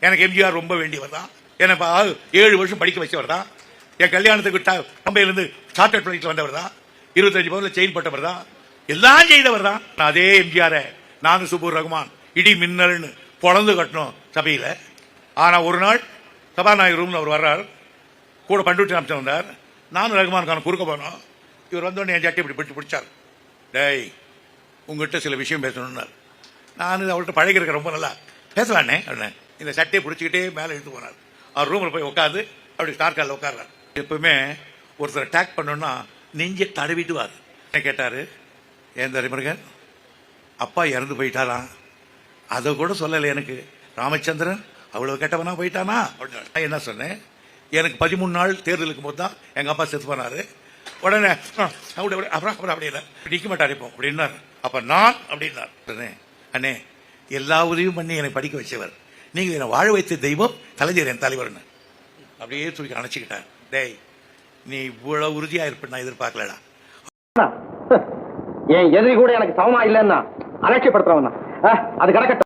எனக்கு எம்ஜிஆர் ரொம்ப வேண்டியவர் தான். என்னை பா- ஏழு வருஷம் படிக்க வச்சவர் தான். என் கல்யாணத்துக்கு பம்பையிலேருந்து சார்ட்டர்ட் ஃபிளைட்ல வந்தவர் தான். இருபத்தஞ்சு பவுனில் செயின் போட்டவர் தான். எல்லாம் செய்தவர் தான். நான் அதே எம்ஜிஆரை நானும் சுபூர் ரகுமான் இடி மின்னல்னு பொழந்து கட்டணும் சபையில். ஆனால் ஒரு நாள் சபாநாயகர் ரூம்ல அவர் வர்றார். கூட பண்டுட்டி அமைச்சர் வந்தார். நானும் ரகுமானுக்கான குறுக்க போனோம். இவர் வந்தோடனே என் ஜட்டி இப்படி பிடிச்சி பிடிச்சார். டேய் உங்ககிட்ட சில விஷயம் பேசணும்னார். நான் அவள்கிட்ட பழகிருக்க ரொம்ப நல்லா. பேசலானே அண்ணன் இந்த சட்டையை பிடிச்சிக்கிட்டே மேலே இழுத்து போனார். அவர் ரூமில் போய் உட்காந்து அப்படி ஸ்டார்காலில் உட்கார்றார். எப்பவுமே ஒருத்தர் அட்டாக் பண்ணோன்னா நெஞ்சை தடவிட்டுவார் என்ன கேட்டார் ஏன் தரிமுருகன் அப்பா இறந்து போயிட்டாராம் அதை கூட சொல்லலை எனக்கு. ராமச்சந்திரன் அவ்வளோ கெட்டவனா போயிட்டானா? அப்படின்னு நான் என்ன சொன்னேன் எனக்கு பதிமூணு நாள் தேர்தலுக்கு போது தான் எங்கள் அப்பா செத்து போனார். உடனே அப்படி அப்படி அப்புறம் அப்புறம் அப்படி இல்லை. நிற்க மாட்டார் இப்போ. அப்படின்னார். அப்போ நான்? அப்படின்னார். உடனே, அண்ணே எல்லா உதவியும் பண்ணி எனக்கு படிக்க வச்சவர். நீங்க என்னை வாழ வைத்த தெய்வம் கலைஞர் என் தலைவர்னு அப்படியே தூக்கி அணைச்சிக்கிட்டேன் டேய் நீ இவ்வளவு உறுதியா இருப்ப நான் எதிர்பார்க்கலடா. என் எதிரி கூட எனக்கு சமமா இல்லைன்னா அலட்சியப்படுத்துறவன் அது கிடக்கட்டும்.